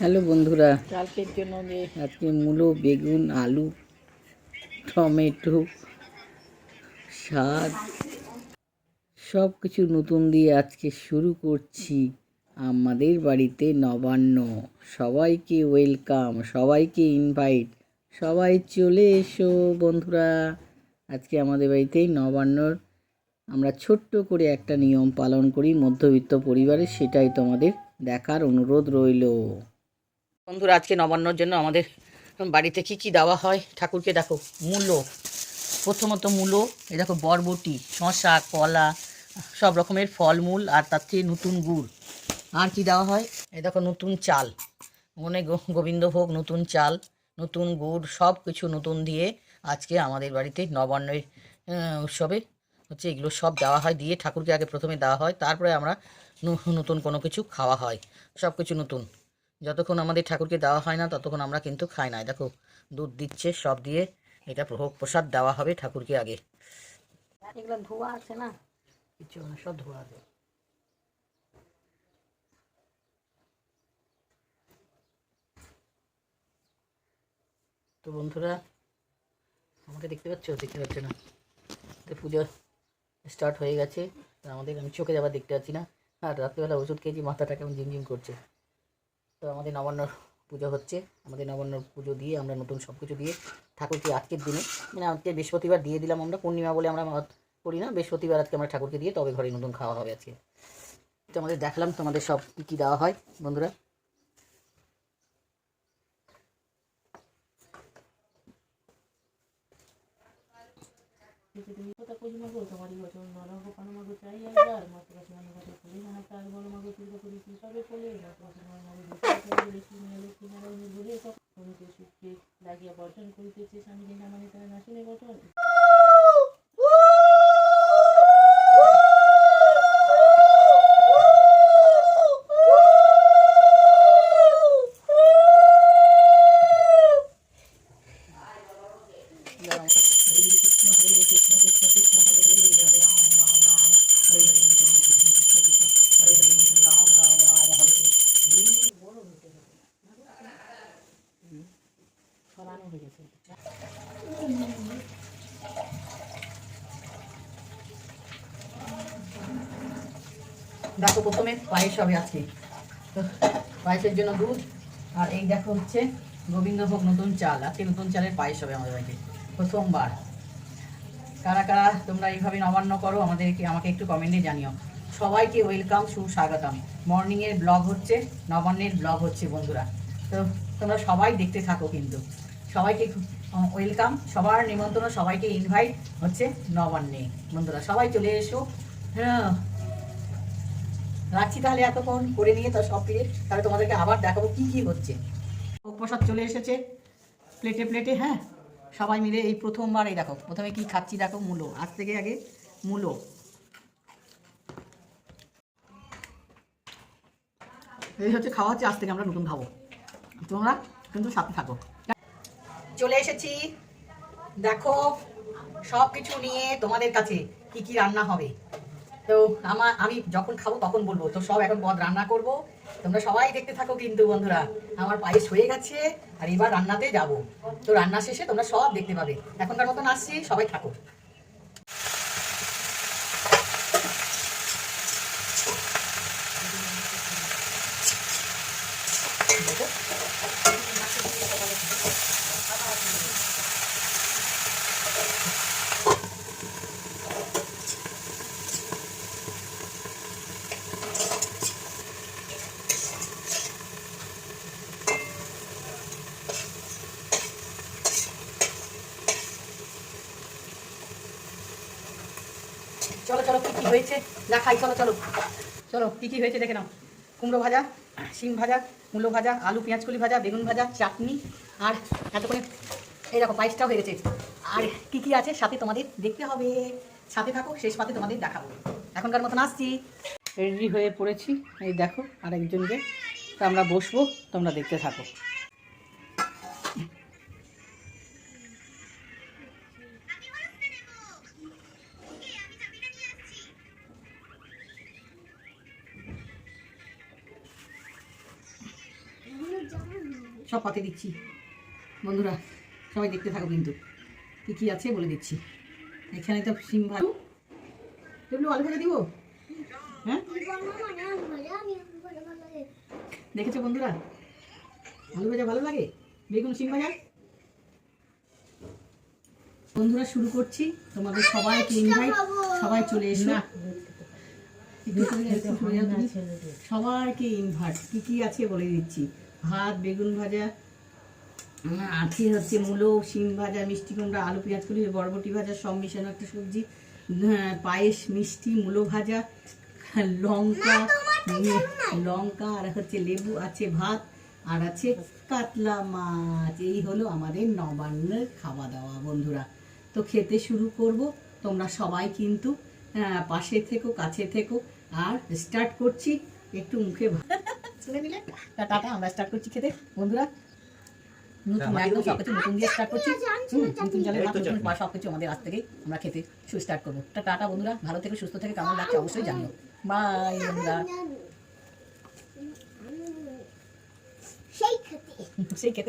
Hello বন্ধুরা। কালকের জন্য যে আজকে মূলো বেগুন আলু টমেটো শাক সব কিছু নতুন দিয়ে আজকে শুরু করছি আমাদের বাড়িতে নবান্ন। সবাইকে ওয়েলকাম সবাইকে ইনভাইট সবাই চলে এসো বন্ধুরা। আজকে আমাদের বাড়িতে নবান্নর আমরা ছোট্ট করে একটা নিয়ম পালন করি মধ্যবিত্ত পরিবারে সেটাই তোমাদের দেখার অনুরোধ রইল। বন্ধুরা, আজকে নবান্নর জন্য আমাদের বাড়িতে কি কি দেওয়া হয়? ঠাকুরকে দেখো, মূলো, প্রথমত মূলো, এই দেখো বরবটি শশা কলা, সব রকমের ফলমূল আর তার থেকে নতুন গুড়। আর কি দেওয়া হয়? এই দেখো নতুন চাল, মনে গোবিন্দভোগ, নতুন চাল, নতুন গুড়, সব কিছু নতুন দিয়ে আজকে আমাদের বাড়িতে নবান্নের উৎসবে হচ্ছে এগুলো সব দেওয়া হয়, দিয়ে ঠাকুরকে আগে প্রথমে দেওয়া হয়, তারপরে আমরা নতুন কোনো কিছু খাওয়া হয়, সব কিছু নতুন। যতক্ষণ আমাদের ঠাকুরকে দেওয়া হয় না, ততক্ষণ আমরা কিন্তু খাই না। দেখো, দুধ দিচ্ছে, সব দিয়ে এটা ভোগ প্রসাদ দেওয়া হবে ঠাকুরকে আগে। ধোয়া আছে না? কিছু সব ধোয়া আছে। তো বন্ধুরা, আমাকে দেখতে পাচ্ছ? দেখতে পাচ্ছ না? তো পুজো স্টার্ট হয়ে গেছে। আমাদের, আমি চোখে যাবার দেখতে পাচ্ছি না। আর রাত্রিবেলা ওষুধ খেয়েছি, মাথাটা কেমন ঝিমঝিম করছে। তো আমাদের নবান্ন পুজো হচ্ছে। আমাদের নবান্ন পুজো দিয়ে আমরা নতুন সব কিছু দিয়ে ঠাকুরকে আজকের দিনে মানে আজকে বৃহস্পতিবার দিয়ে দিলাম আমরা, পূর্ণিমা বলে আমরা করি না, বৃহস্পতিবার আজকে আমরা ঠাকুরকে দিয়ে তবে ঘরে নতুন খাওয়া হবে আজকে। তো আমাদের দেখলাম তোমাদের সব কী কী দেওয়া হয়, বন্ধুরা। একবার মাত্র স্নান মাগো করি না কাজ বল মাগো তুই করি কি সবে বলে মাত্র স্নান মাগো বলে কি মেলে কি না বলে সব কমিতে সুখে লাগিয়া বর্জন করিতেছে স্বামী না মানে তারা না শুনে বচন হয়ে গেছে। দেখো প্রথমে পায়েস হবে আজকে। তো পায়েসের জন্য দুধ, আর এই দেখো হচ্ছে গোবিন্দভোগ নতুন চাল। আজকে নতুন চালের পায়েস হবে আমাদের বাড়িতে, প্রথমবার। কারা কারা তোমরা এইভাবে নবান্ন করো, আমাদেরকে, আমাকে একটু কমেন্টে জানিও। সবাইকে ওয়েলকাম, সুস্বাগতম। মর্নিংয়ের ব্লগ হচ্ছে, নবান্নের ব্লগ হচ্ছে বন্ধুরা। তো তোমরা সবাই দেখতে থাকো কিন্তু। সবাইকে ওয়েলকাম সবার নিমন্ত্রণ, সবাইকে ইনভাইট হচ্ছে নবান্নে। বন্ধুরা, সবাই চলে এসো। হ্যাঁ। রাখছি তাহলে এতক্ষণ করে নিয়ে তো সব ফিরে তাহলে তোমাদেরকে আবার দেখাবো কি কি হচ্ছে। প্রসাদ চলে এসেছে। প্লেটে প্লেটে হ্যাঁ। সবাই মিলে এই প্রথমবার, এই দেখো, প্রথমে কি খাচ্ছি দেখো, মূলো। আজ থেকে আগে মূলো। এই হচ্ছে খাওয়া হচ্ছে, আজ থেকে আমরা নতুন খাব। তোমরা কিন্তু সাথে থাকো। চলে এসেছি। দেখো সব কিছু নিয়ে তোমাদের কাছে কি কি রান্না হবে। তো আমার আমি যখন খাব তখন বলব, তো সব এখন পদ রান্না করব। তোমরা সবাই দেখতে থাকো কিন্তু বন্ধুরা, আমার পায়েস হয়ে গেছে, আর এবার রান্নাতে যাব। তো রান্না শেষে তোমরা সব দেখতে পাবে। এখনকার মতন আসছি, সবাই থাকো। চলো চলো, কি কি হয়েছে? না, খাই, চলো চলো। চলো, কি কি হয়েছে দেখে নাও। কুমড়ো ভাজা, শিম ভাজা, মূলো ভাজা, আলু, পেঁয়াজ, কলি ভাজা, বেগুন ভাজা, চাটনি, আর এতক্ষণে এই দেখো পায়েসটাও হয়ে গেছে। আর কি কি আছে সাথে তোমাদের দেখতে হবে। সাথে থাকো, শেষ পাতে তোমাদের দেখাবো। এখনকার মতন আসছি। রেডি হয়ে পড়েছি। এই দেখো, আরেকজনকে। তা আমরা বসবো, তোমরা দেখতে থাকো। সব পাতে দিচ্ছি বন্ধুরা সবাই দেখতে থাকো কিন্তু। কী কী আছে বলে দিচ্ছি। এখানে তো সিম ভালো এগুলো আলু ভাজা দিব? হ্যাঁ? দেখেছ বন্ধুরা? আলু ভাজা ভালো লাগে? বেগুন সিম ভাজা? বন্ধুরা শুরু করছি। তোমাদের সবাইকে ইনভাইট সবাই চলে এসো। সবাইকে ইনভাইট কি কি আছে বলে দিচ্ছি। ভাত বেগুন ভাজা আছে হচ্ছে মূলো শিম ভাজা মিষ্টি কুমড়া আলু পেঁয়াজ কলি বরবটি ভাজা সব মিশানো একটা সবজি। হ্যাঁ, পায়েস মিষ্টি মূলো ভাজা লঙ্কা লঙ্কা আর হচ্ছে লেবু আছে ভাত আর আছে কাতলা মাছ। এই হলো আমাদের নবান্নের খাওয়া দাওয়া বন্ধুরা। তো খেতে শুরু করব। তোমরা সবাই কিন্তু আহ, পাশে থেকো কাছে থেকো। আর স্টার্ট করছি একটু মুখে ভা- শুনে নিলে। তা টাটা আমরা স্টার্ট করছি খেতে। বন্ধুরা নতুন একদম সব কিছু নতুন দিয়ে স্টার্ট করছি। হুম, নতুন জলের ভাত নতুন পা সব কিছু আমাদের আজ থেকেই আমরা খেতে শুরু স্টার্ট করব। তা টাটা বন্ধুরা ভালো থেকে সুস্থ থেকে কেমন লাগছে অবশ্যই জানিও। বাই বন্ধুরা। সেই খেতে।